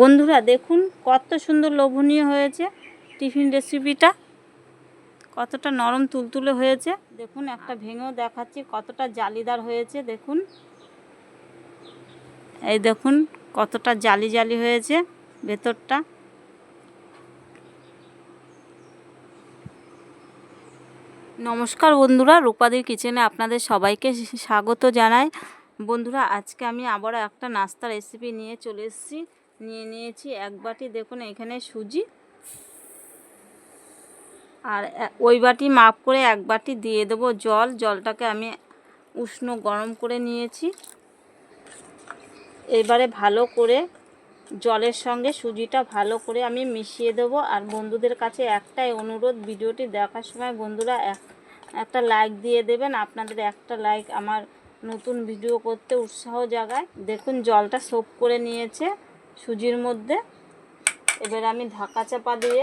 বন্ধুরা, দেখুন কত সুন্দর লোভনীয় হয়েছে টিফিন রেসিপিটা কতটা নরম তুলতুলে হয়েছে। দেখুন, একটা ভেঙেও দেখাচ্ছি কতটা জালিদার হয়েছে, দেখুন। এই দেখুন, কতটা জালি জালি হয়েছে ভেতরটা। নমস্কার বন্ধুরা, রূপাদির কিচেনে আপনাদের সবাইকে স্বাগত জানাই। বন্ধুরা, আজকে আমি আবারও একটা নাস্তা রেসিপি নিয়ে চলে এসেছি। নিয়ে নিয়েছি, এক বাটি দেখুন এখানে সুজি। আর ওই বাটি মাপ করে এক বাটি দিয়ে দেবো জল। জলটাকে আমি উষ্ণ গরম করে নিয়েছি। এবারে ভালো করে জলের সঙ্গে সুজিটা ভালো করে আমি মিশিয়ে দেব। আর বন্ধুদের কাছে একটাই অনুরোধ, ভিডিওটি দেখার সময় বন্ধুরা এক, একটা লাইক দিয়ে দেবেন। আপনাদের একটা লাইক আমার নতুন ভিডিও করতে উৎসাহ জাগায়। দেখুন জলটা সোপ করে নিয়েছে। সুজির মধ্যে। এবার আমি ঢাকা চাপা দিয়ে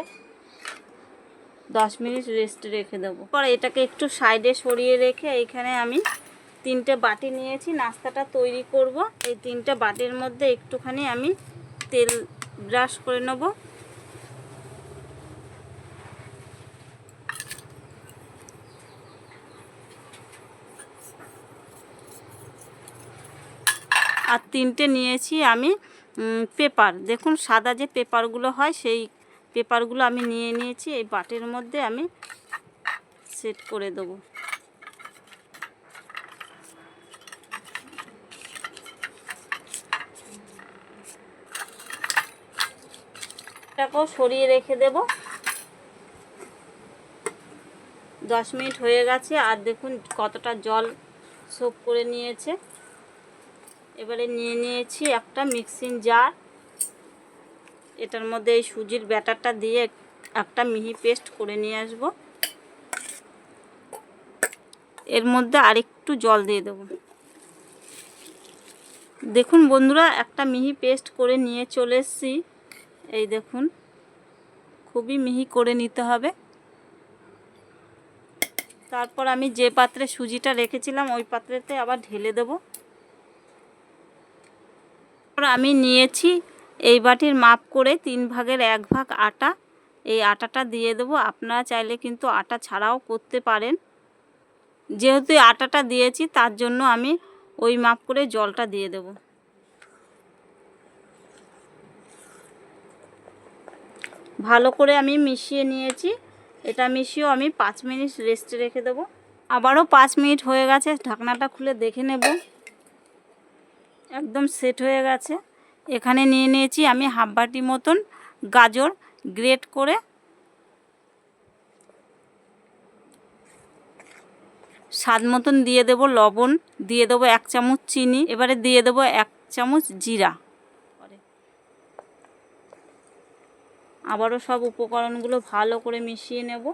দশ মিনিট রেস্ট রেখে দেবো। পরে এটাকে একটু সাইডে সরিয়ে রেখে এইখানে আমি তিনটে বাটি নিয়েছি। নাস্তাটা তৈরি করব। এই তিনটে বাটির মধ্যে একটুখানি আমি তেল ব্রাশ করে নেব। আর তিনটে নিয়েছি আমি পেপার। দেখুন, সাদা যে পেপারগুলো হয়, সেই পেপারগুলো আমি নিয়ে নিয়েছি, এই বাটির মধ্যে আমি সেট করে দেবো। এটাকেও সরিয়ে রেখে দেব। দশ মিনিট হয়ে গেছে, আর দেখুন কতটা জল সোপ করে নিয়েছে। এবারে নিয়ে নিয়েছি একটা মিক্সিং জার। এটার মধ্যে এই সুজির ব্যাটারটা দিয়ে একটা মিহি পেস্ট করে নিয়ে আসব। এর মধ্যে আরেকটু জল দিয়ে দেব। দেখুন বন্ধুরা, একটা মিহি পেস্ট করে নিয়ে চলে এসেছি। এই দেখুন, খুবই মিহি করে নিতে হবে। তারপর আমি যে পাত্রে সুজিটা রেখেছিলাম, ওই পাত্রেতে আবার ঢেলে দেব। আমি নিয়েছি এই বাটির মাপ করে তিন ভাগের এক ভাগ আটা। এই আটাটা দিয়ে দেবো। আপনারা চাইলে কিন্তু আটা ছাড়াও করতে পারেন। যেহেতু আটাটা দিয়েছি, তার জন্য আমি ওই মাপ করে জলটা দিয়ে দেবো। ভালো করে আমি মিশিয়ে নিয়েছি। এটা মিশিয়েও আমি পাঁচ মিনিট রেস্টে রেখে দেবো। আবারও পাঁচ মিনিট হয়ে গেছে। ঢাকনাটা খুলে দেখে নেব। একদম সেট হয়ে গেছে। এখানে নিয়ে নিয়েছি আমি হাফ বাটি মতন গাজর গ্রেট করে। স্বাদ মতন দিয়ে দেব লবণ, দিয়ে দেবো এক চামচ চিনি, এবারে দিয়ে দেবো এক চামচ জিরা। আবারও সব উপকরণগুলো ভালো করে মিশিয়ে নেব।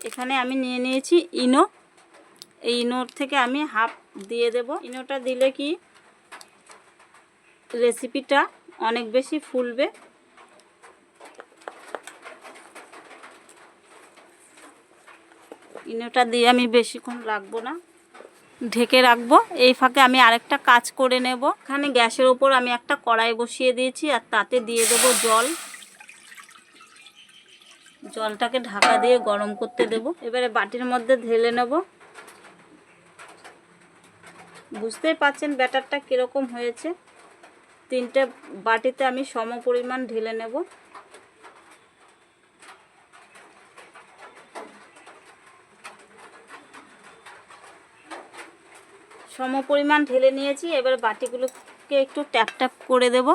এখানে আমি নিয়ে নিয়েছি ইনো। এই ইনোর থেকে আমি হাফ দিয়ে দেব। ইনোটা দিলে কি রেসিপিটা অনেক বেশি ফুলবে। ইনোটা দিয়ে আমি বেশিক্ষণ রাখব না। ঢেকে রাখব। এই ফাঁকে আমি আরেকটা কাজ করে নেব। এখানে গ্যাসের ওপর আমি একটা কড়াই বসিয়ে দিয়েছি আর তাতে দিয়ে দেবো জল। জলটাকে ঢাকা দিয়ে গরম করতে দেব। এবারে বাটির মধ্যে ঢেলে নেব। বুঝতেই পাচ্ছেন ব্যাটারটা কীরকম হয়েছে। তিনটে বাটিতে আমি সম পরিমাণ ঢেলে নেব। সম পরিমাণ ঢেলে নিয়েছি, এবার বাটিগুলোকে একটু ট্যাপ ট্যাপ করে দেবো।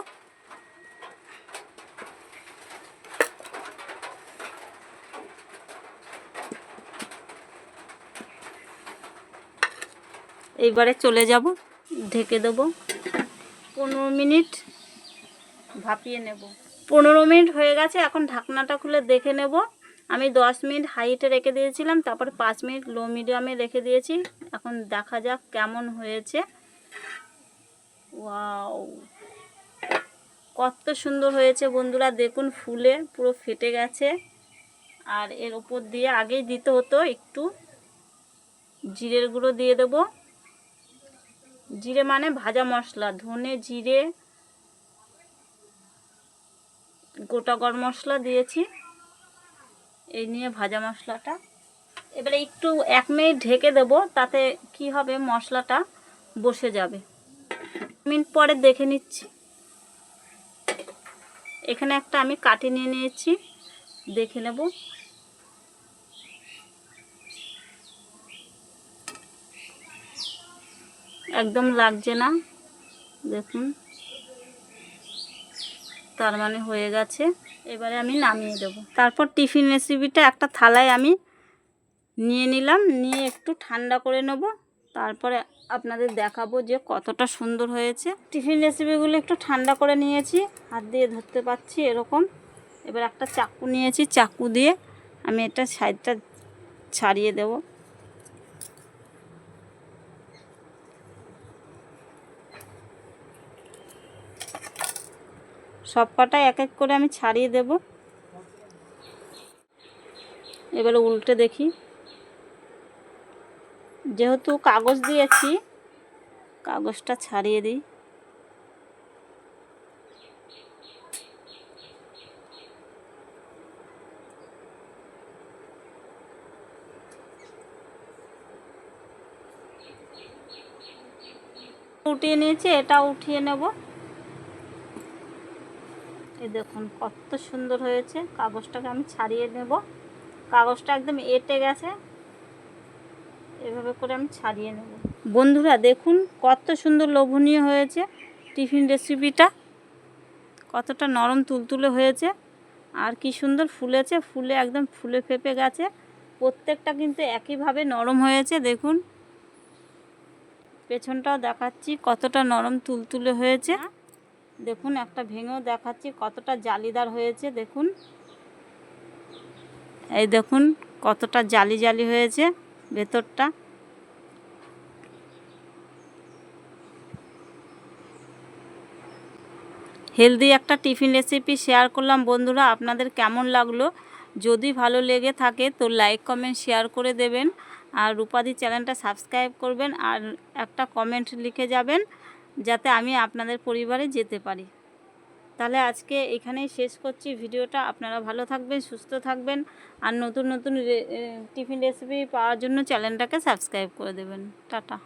এইবারে চলে যাব, ঢেকে দেবো। পনেরো মিনিট ভাপিয়ে নেব। পনেরো মিনিট হয়ে গেছে, এখন ঢাকনাটা খুলে দেখে নেব। আমি দশ মিনিট হাইটে রেখে দিয়েছিলাম, তারপর পাঁচ মিনিট লো মিডিয়ামে রেখে দিয়েছি। এখন দেখা যাক কেমন হয়েছে। ওয়াও! কত সুন্দর হয়েছে বন্ধুরা, দেখুন ফুলে পুরো ফেটে গেছে। আর এর ওপর দিয়ে আগেই দিতে হতো, একটু জিরের গুঁড়ো দিয়ে দেবো। জিরে মানে ভাজা মশলা, ধনে জিরে, গোটা গরম মশলা দিয়েছি। এই নিয়ে ভাজা মশলাটা। এবারে একটু এক মিনিট ঢেকে দেব, তাতে কি হবে, মশলাটা বসে যাবে। মিনিট পরে দেখে নিচ্ছি। এখানে একটা আমি কাটি নিয়ে নিয়েছি, দেখে নেব। একদম লাগছে না। দেখুন। তার মানে হয়ে গেছে। এবারে আমি নামিয়ে দেবো। তারপর টিফিন রেসিপিটা একটা থালায় আমি নিয়ে নিলাম। নিয়ে একটু ঠান্ডা করে নেব। তারপরে আপনাদের দেখাবো যে কতটা সুন্দর হয়েছে। টিফিন রেসিপিগুলো একটু ঠান্ডা করে নিয়েছি। হাত দিয়ে ধরতে পারছি এরকম। এবার একটা চাকু নিয়েছি। চাকু দিয়ে আমি এটা সাইডটা ছাড়িয়ে দেব। সব কটা এক এক করে আমি ছাড়িয়ে দেব। এবারে উল্টে দেখি। যেহেতু কাগজ দিয়েছি, কাগজটা ছাড়িয়ে দিই। উঠিয়ে নিয়েছি, এটা উঠিয়ে নেব। এই দেখুন, কত সুন্দর হয়েছে। কাগজটাকে আমি ছাড়িয়ে নেব। কাগজটা একদম এঁটে গেছে। এভাবে করে আমি ছাড়িয়ে নেব। বন্ধুরা, দেখুন কত সুন্দর লোভনীয় হয়েছে টিফিন রেসিপিটা। কতটা নরম তুলতুলে হয়েছে। আর কি সুন্দর ফুলেছে। ফুলে একদম ফুলে ফেপে গেছে। প্রত্যেকটা কিন্তু একইভাবে নরম হয়েছে, দেখুন। পেছনটাও দেখাচ্ছি কতটা নরম তুলতুলে হয়েছে। দেখুন, একটা ভেঙেও দেখাচ্ছি, কতটা জালিদার হয়েছে, দেখুন। এই দেখুন, কতটা জালি জালি হয়েছে ভেতরটা। হেলদি একটা টিফিন রেসিপি শেয়ার করলাম। বন্ধুরা, আপনাদের কেমন লাগল? যদি ভালো লেগে থাকে, তো লাইক, কমেন্ট, শেয়ার করে দেবেন। আর রূপাদি চ্যানেলটা সাবস্ক্রাইব করবেন, আর একটা কমেন্ট লিখে যাবেন। যাতে আমি আপনাদের পরিবারে যেতে পারি। তাহলে আজকে এখানেই শেষ করছি ভিডিওটা। আপনারা ভালো থাকবেন, সুস্থ থাকবেন। আর নতুন নতুন টিফিন রেসিপি পাওয়ার জন্য চ্যানেলটাকে সাবস্ক্রাইব করে দেবেন। টাটা।